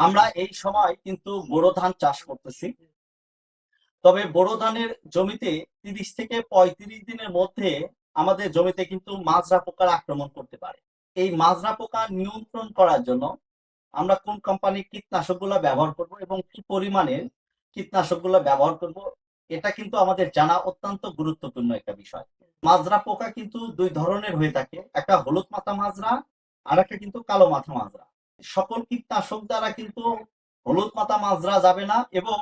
আমরা এই সময় কিন্তু বোরো ধান চাষ করতেছি। তবে বোরো ধানের জমিতে তিরিশ থেকে পঁয়ত্রিশ দিনের মধ্যে আমাদের জমিতে কিন্তু মাজরা পোকার আক্রমণ করতে পারে। এই মাজরা পোকা নিয়ন্ত্রণ করার জন্য আমরা কোন কোম্পানির কীটনাশকগুলো ব্যবহার করব এবং কি পরিমাণের কীটনাশকগুলো ব্যবহার করব, এটা কিন্তু আমাদের জানা অত্যন্ত গুরুত্বপূর্ণ একটা বিষয়। মাজরা পোকা কিন্তু দুই ধরনের হয়ে থাকে, একটা হলুদ মাথা মাজরা আর একটা কিন্তু কালো মাথা মাজরা। সকল কীটনাশক দ্বারা কিন্তু হলুদ মাথা মাজরা যাবে না এবং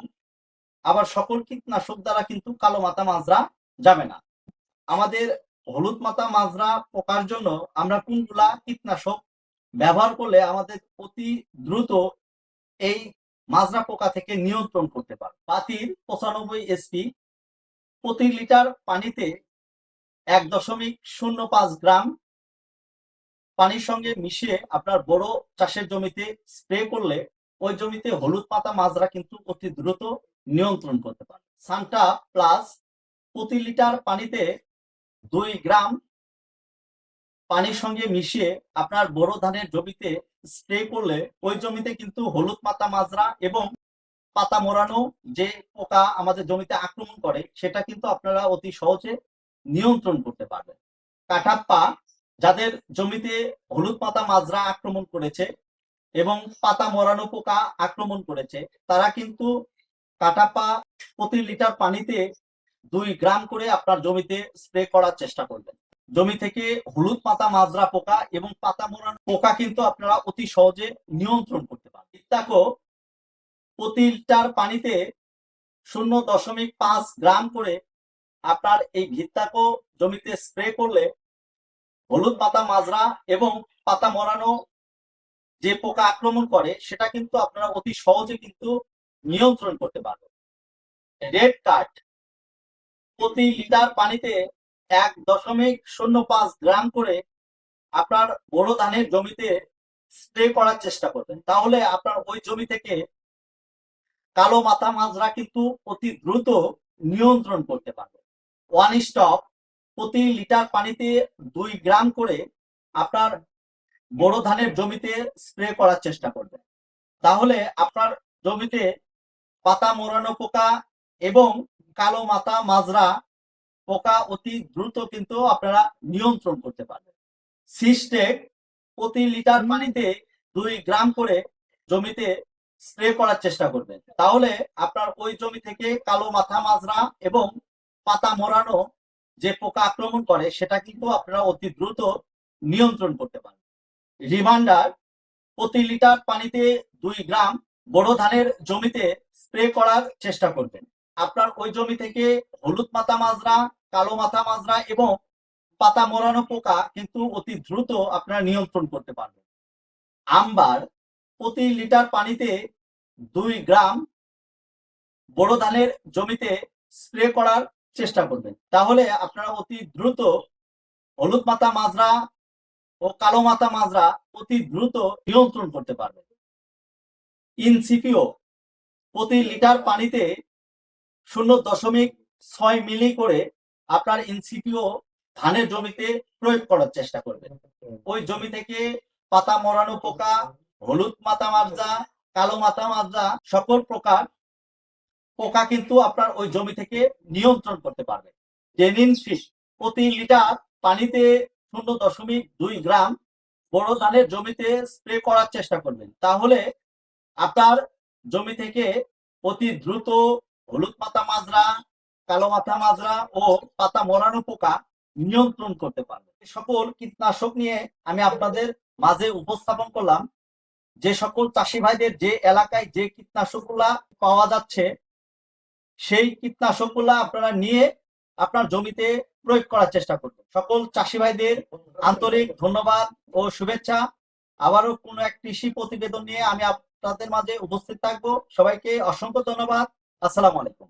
আবার সকল কীটনাশক দ্বারা কিন্তু কালো মাথা মাজরা যাবে না। আমাদের হলুদ মাথা মাজরা পোকার জন্য আমরা কোনগুলা কীটনাশক ব্যবহার করলে আমাদের অতি দ্রুত এই মাজরা পোকা থেকে নিয়ন্ত্রণ করতে পারে পাতির পঁচানব্বই এসপি প্রতি লিটার পানিতে এক দশমিক শূন্য পাঁচ গ্রাম পানির সঙ্গে মিশিয়ে আপনার বড় চাষের জমিতে স্প্রে করলে ওই জমিতে হলুদ পাতা মাজরা কিন্তু অতি দ্রুত নিয়ন্ত্রণ করতে পারে। সান্টা প্লাস প্রতি লিটার পানিতে দুই গ্রাম পানির সঙ্গে মিশিয়ে আপনার বড় ধানের জমিতে স্প্রে করলে ওই জমিতে কিন্তু হলুদ পাতা মাজরা এবং পাতা মোড়ানো যে পোকা আমাদের জমিতে আক্রমণ করে, সেটা কিন্তু আপনারা অতি সহজে নিয়ন্ত্রণ করতে পারবেন। কাঠাপ্পা যাদের জমিতে হলুদ পাতা মাজরা আক্রমণ করেছে এবং পাতা মরানো পোকা আক্রমণ করেছে, তারা কিন্তু কাটাপা প্রতি লিটার পানিতে দুই গ্রাম করে আপনার জমিতে স্প্রে করার চেষ্টা করবেন। জমি থেকে হলুদ পাতা মাজরা পোকা এবং পাতা মোড়ানো পোকা কিন্তু আপনারা অতি সহজে নিয়ন্ত্রণ করতে পারেন ইত্যাকো প্রতি লিটার পানিতে শূন্য দশমিক পাঁচ গ্রাম করে আপনার এই ভিত্তাকো জমিতে স্প্রে করলে হলুদ পাতা মাজরা এবং পাতা মরানো যে পোকা আক্রমণ করে, সেটা কিন্তু আপনারা অতি সহজে কিন্তু নিয়ন্ত্রণ করতে পারবেন। রেড কার্ড প্রতি লিটার পানিতে এক দশমিক শূন্য পাঁচ গ্রাম করে আপনার বড় ধানের জমিতে স্প্রে করার চেষ্টা করবেন। তাহলে আপনার ওই জমি থেকে কালো মাথা মাজরা কিন্তু অতি দ্রুত নিয়ন্ত্রণ করতে পারবে ওয়ান স্টপ প্রতি লিটার পানিতে দুই গ্রাম করে আপনার বড় ধানের জমিতে স্প্রে করার চেষ্টা করবেন তাহলে আপনার জমিতে পাতা মোড়ানো পোকা এবং কালো মাথা, মাজরা পোকা অতি দ্রুত কিন্তু আপনারা নিয়ন্ত্রণ করতে পারবেন। সিস্টেক প্রতি লিটার পানিতে দুই গ্রাম করে জমিতে স্প্রে করার চেষ্টা করবেন তাহলে আপনার ওই জমি থেকে কালো মাথা, মাজরা এবং পাতা মোড়ানো যে পোকা আক্রমণ করে, সেটা কিন্তু আপনারা অতি দ্রুত নিয়ন্ত্রণ করতে পারেন রিমান্ডার প্রতি লিটার পানিতে দুই গ্রাম বড় ধানের জমিতে স্প্রে করার চেষ্টা করবেন। আপনার ওই জমি থেকে হলুদ মাথা মাজরা, কালো মাথা মাজরা এবং পাতা মোড়ানো পোকা কিন্তু অতি দ্রুত আপনারা নিয়ন্ত্রণ করতে পারবেন। আমবার প্রতি লিটার পানিতে দুই গ্রাম বড় ধানের জমিতে স্প্রে করার চেষ্টা করবেন। তাহলে আপনারা অতি দ্রুত হলুদ মাথা মাজরা ও কালো মাথা মাজরা অতি দ্রুত নিয়ন্ত্রণ করতে পারবে ইনসিপিও প্রতি লিটার পানিতে শূন্য দশমিক ছয় মিলি করে আপনার ইনসিপিও ধানের জমিতে প্রয়োগ করার চেষ্টা করবেন। ওই জমি থেকে পাতা মরানো পোকা, হলুদ মাথা মাজরা, কালো মাথা মাজরা, সকল প্রকার পোকা কিন্তু আপনার ওই জমি থেকে নিয়ন্ত্রণ করতে পারবে। ডেনিন ফিশ, প্রতি লিটার পানিতে শূন্য দশমিক দুই গ্রাম বড় ধানের জমিতে স্প্রে করার চেষ্টা করবেন। তাহলে আপনার জমি থেকে অতি দ্রুত হলুদ পাতা মাজরা, কালো মাথা মাজরা ও পাতা মরানো পোকা নিয়ন্ত্রণ করতে পারবে। সকল কীটনাশক নিয়ে আমি আপনাদের মাঝে উপস্থাপন করলাম। যে সকল চাষি ভাইদের যে এলাকায় যে কীটনাশকগুলা পাওয়া যাচ্ছে সেই কীটনাশকগুলা আপনারা নিয়ে আপনার জমিতে প্রয়োগ করার চেষ্টা করবেন। সকল চাষি ভাইদের আন্তরিক ধন্যবাদ ও শুভেচ্ছা। আবারও কোনো এক কৃষি প্রতিবেদন নিয়ে আমি আপনাদের মাঝে উপস্থিত থাকব। সবাইকে অসংখ্য ধন্যবাদ। আসসালাম আলাইকুম।